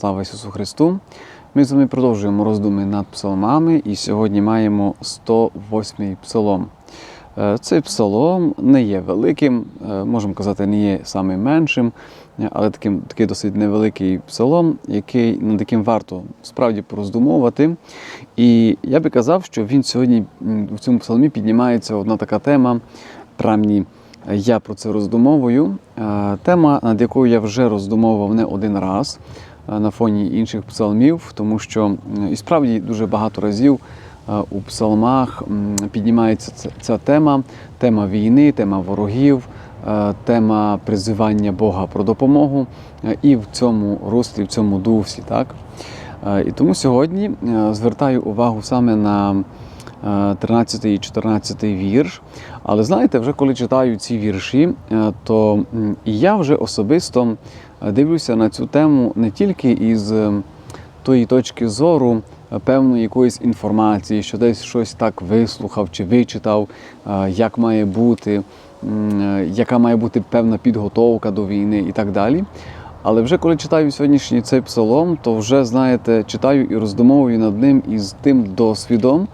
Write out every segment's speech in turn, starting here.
Слава Ісусу Христу! Ми з вами продовжуємо роздуми над псалмами, і сьогодні маємо 108-й псалом. Е, Цей псалом не є великим, е, можемо казати, не є самим меншим, але таким, такий досить невеликий псалом, який, над яким варто справді пороздумовувати. І я би казав, що він сьогодні в цьому псалмі піднімається одна така тема, принаймні я про це роздумовую. Е, Тема, над якою я вже роздумовував не один раз на фоні інших псалмів, тому що і справді дуже багато разів е, у псалмах піднімається ця- тема, тема війни, тема ворогів, е, тема призивання Бога про допомогу е, і в цьому руслі, в цьому дусі. Так? Е, І тому сьогодні е, звертаю увагу саме на е, 13 і 14 вірш. Але знаєте, вже коли читаю ці вірші, е, то я вже особисто е, дивлюся на цю тему не тільки із е, тої точки зору е, певної якоїсь інформації, що десь щось так вислухав чи вичитав, е, як має бути, яка має бути певна підготовка до війни і так далі. Але вже коли читаю сьогоднішній цей псалом, то вже знаєте, читаю і роздумовую над ним із тим досвідом,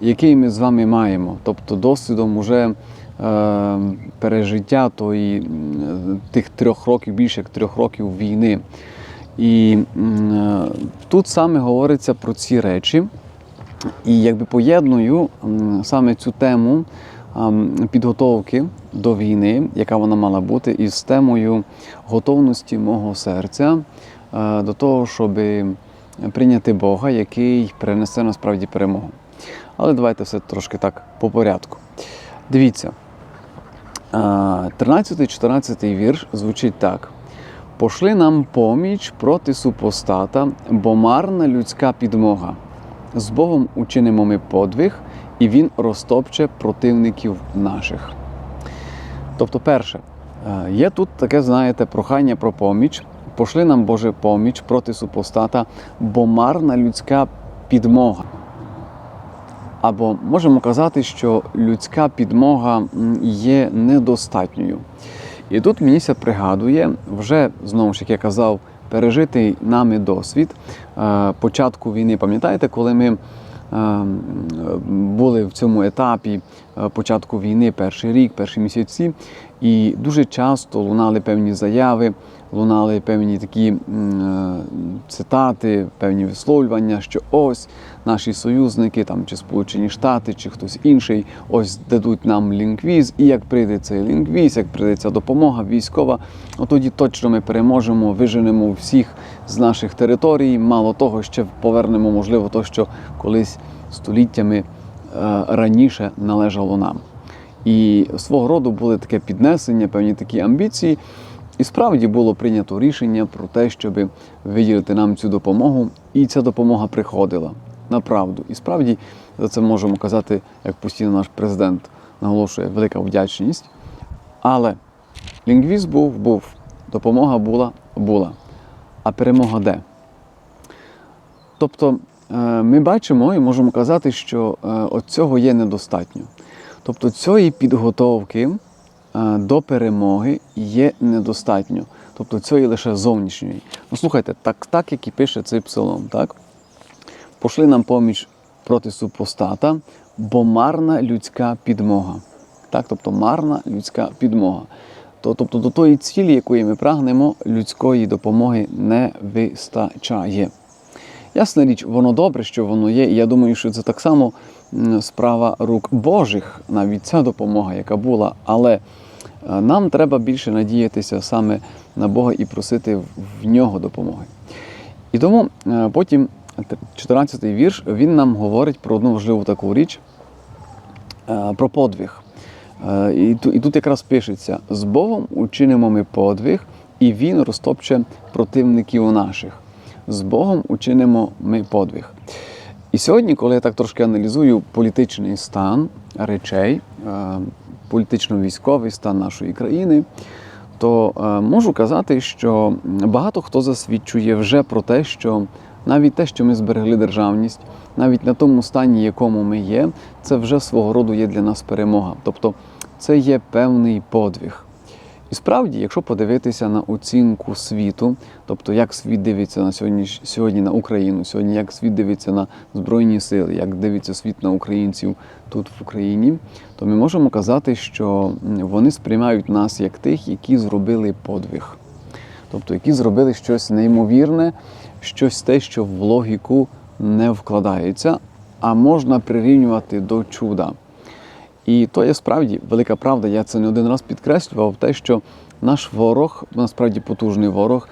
який ми з вами маємо. Тобто досвідом уже пережиття тої, тих трьох років, більше як трьох років війни. І е, тут саме говориться про ці речі. І якби поєдную саме цю тему підготовки до війни, яка вона мала бути, із темою готовності мого серця е, до того, щоб прийняти Бога, який принесе насправді перемогу. Але давайте все трошки так по порядку. Дивіться, 13-14 вірш звучить так. Пошли нам поміч проти супостата, бо марна людська підмога. З Богом учинимо ми подвиг, і Він розтопче противників наших. Тобто, перше, е, є тут таке, знаєте, прохання про поміч. Пошли нам Боже поміч проти супостата, бо марна людська підмога. Або можемо казати, що людська підмога є недостатньою. І тут мені ся пригадує, вже знову ж як я казав, пережитий нами досвід е, початку війни. Пам'ятаєте, коли ми е, були в цьому етапі е, початку війни, перший рік, перші місяці, і дуже часто лунали певні заяви, лунали певні такі е, цитати, певні висловлювання, що ось наші союзники, там чи Сполучені Штати, чи хтось інший, ось дадуть нам лінквіз, і як прийде цей лінквіз, як прийде ця допомога військова, от тоді точно ми переможемо, виженемо всіх з наших територій. Мало того, ще повернемо, можливо, то, що колись століттями е, раніше належало нам. І свого роду були таке піднесення, певні такі амбіції. І справді було прийнято рішення про те, щоб виділити нам цю допомогу, і ця допомога приходила направду. І справді за це можемо казати, як постійно наш президент наголошує, велика вдячність. Але лінгвіст був, був, допомога була, була. А перемога де? Тобто е, ми бачимо і можемо казати, що е, цього є недостатньо. Тобто цієї підготовки до перемоги є недостатньо. Тобто цієї лише зовнішньої. Ну слухайте, так, так як і пише цей псалом, так? Пошли нам поміч проти супостата, бо марна людська підмога. Так? Тобто марна людська підмога. Тобто до тої цілі, якої ми прагнемо, людської допомоги не вистачає. Ясна річ, воно добре, що воно є, і я думаю, що це так само справа рук Божих, навіть ця допомога, яка була. Але е, нам треба більше надіятися саме на Бога і просити в- нього допомоги. І тому е, потім 14-й вірш він нам говорить про одну важливу таку річ, е, про подвиг. І тут якраз пишеться: з Богом учинимо ми подвиг, і Він розтопче противників наших. З Богом учинимо ми подвиг. І сьогодні, коли я так трошки аналізую політичний стан речей, е, політично-військовий стан нашої країни, то е, можу казати, що багато хто засвідчує вже про те, що навіть те, що ми зберегли державність, навіть на тому стані, якому ми є, це вже свого роду є для нас перемога. Тобто це є певний подвиг. І справді, якщо подивитися на оцінку світу, тобто як світ дивиться на сьогодні, сьогодні на Україну, сьогодні як світ дивиться на Збройні сили, як дивиться світ на українців тут в Україні, то ми можемо казати, що вони сприймають нас як тих, які зробили подвиг. Тобто, які зробили щось неймовірне, щось те, що в логіку не вкладається, а можна прирівнювати до чуда. І то є справді велика правда. Я це не один раз підкреслював, те, що наш ворог, насправді потужний ворог,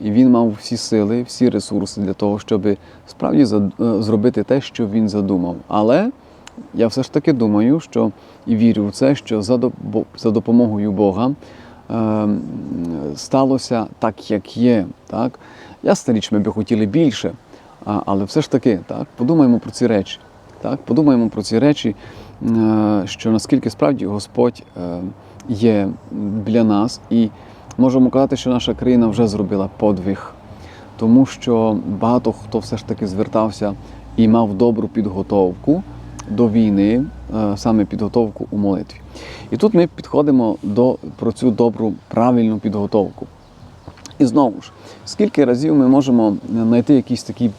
і він мав всі сили, всі ресурси для того, щоб справді е, зробити те, що він задумав. Але я все ж таки думаю, що і вірю в це, що за, допо- за допомогою Бога е, сталося так, як є. Так? Ясна річ, ми би хотіли більше, але все ж таки, так, подумаємо про ці речі. Так, подумаємо про ці речі, що наскільки справді Господь е, є для нас, і можемо казати, що наша країна вже зробила подвиг, тому що багато хто все ж таки звертався і мав добру підготовку до війни, е, саме підготовку у молитві. І тут ми підходимо до про цю добру правильну підготовку. І знову ж, скільки разів ми можемо знайти якісь такі,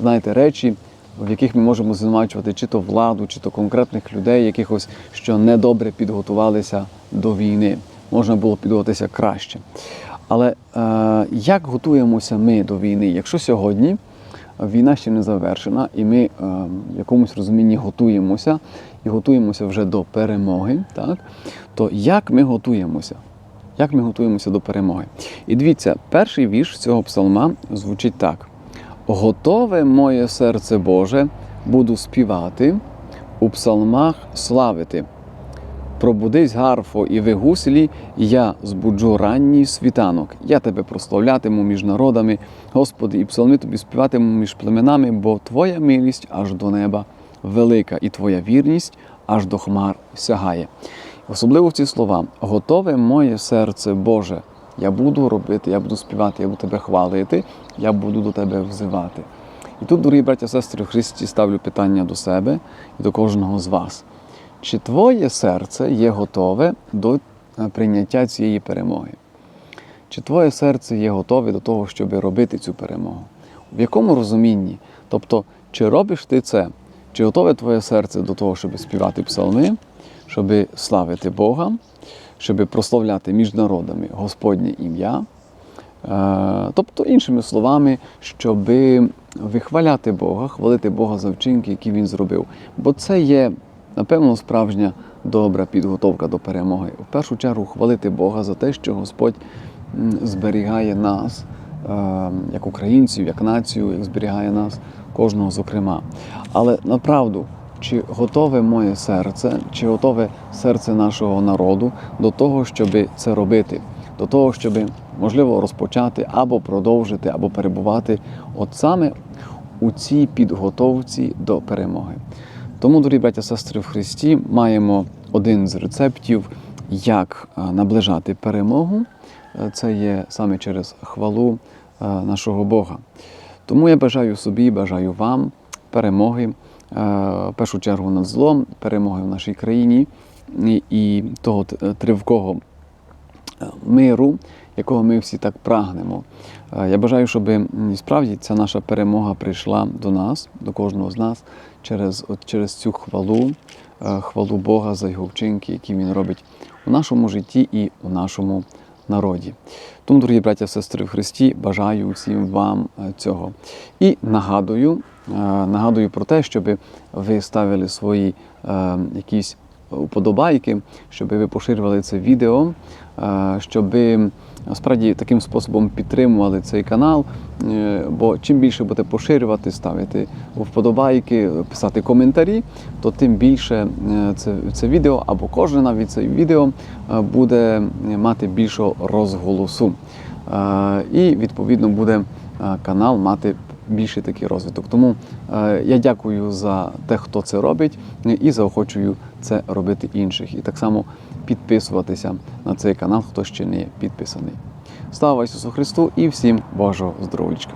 знаєте, речі, в яких ми можемо звинувачувати чи то владу, чи то конкретних людей, якихось, що недобре підготувалися до війни. Можна було підготуватися краще. Але е, як готуємося ми до війни? Якщо сьогодні війна ще не завершена, і ми е, в якомусь розумінні готуємося і готуємося вже до перемоги, так, то як ми готуємося? Як ми готуємося до перемоги? І дивіться, перший вірш цього псалма звучить так: Готове моє серце Боже, буду співати, у псалмах славити. Пробудись гарфо і ви гуслі, я збуджу ранній світанок. Я тебе прославлятиму між народами, Господи, і псалми тобі співатиму між племенами, бо Твоя милість аж до неба велика, і Твоя вірність аж до хмар сягає. Особливо в ці слова: готове моє серце Боже. Я буду робити, я буду співати, я буду тебе хвалити, я буду до тебе взивати. І тут, дорогі браття сестри, в Христі ставлю питання до себе і до кожного з вас. Чи твоє серце є готове до е, прийняття цієї перемоги? Чи твоє серце є готове до того, щоб робити цю перемогу? В якому розумінні? Тобто, чи робиш ти це? Чи готове твоє серце до того, щоб співати псалми, щоб славити Бога, щоб прославляти між народами Господнє ім'я? Е, Тобто, іншими словами, щоб вихваляти Бога, хвалити Бога за вчинки, які Він зробив. Бо це є, напевно, справжня добра підготовка до перемоги. В першу чергу хвалити Бога за те, що Господь зберігає нас, е, як українців, як націю, як зберігає нас, кожного зокрема. Але направду, чи готове моє серце, чи готове серце нашого народу до того, щоб це робити? до того, щоб можливо розпочати або продовжити, або перебувати от саме у цій підготовці до перемоги. Тому, дорогі браття сестри в Христі, маємо один з рецептів, як наближати перемогу. Е, Це є саме через хвалу е, нашого Бога. Тому я бажаю собі, бажаю вам перемоги, в першу чергу над злом, перемоги в нашій країні і- того тривкого миру, якого ми всі так прагнемо. Е, Я бажаю, щоб справді ця наша перемога прийшла до нас, до кожного з нас, через, от, через цю хвалу, е, хвалу Бога за його вчинки, які Він робить у нашому житті і у нашому народі. Тому, дорогі браття сестри в Христі, бажаю всім вам е, цього. І нагадую, е, нагадую про те, щоб ви ставили свої е, якісь уподобайки, щоб ви поширювали це відео, щоби. щоб ви справді таким способом підтримували цей канал. Е, Бо чим більше будете поширювати, ставити вподобайки, писати коментарі, то тим більше е, це, це відео або кожне навіть це відео е, буде мати більшого розголосу. І відповідно буде канал мати більший такий розвиток. Тому я дякую за те, хто це робить, і заохочую це робити інших. І так само підписуватися на цей канал, хто ще не підписаний. Слава Ісусу Христу і всім Божого здоров'ячка!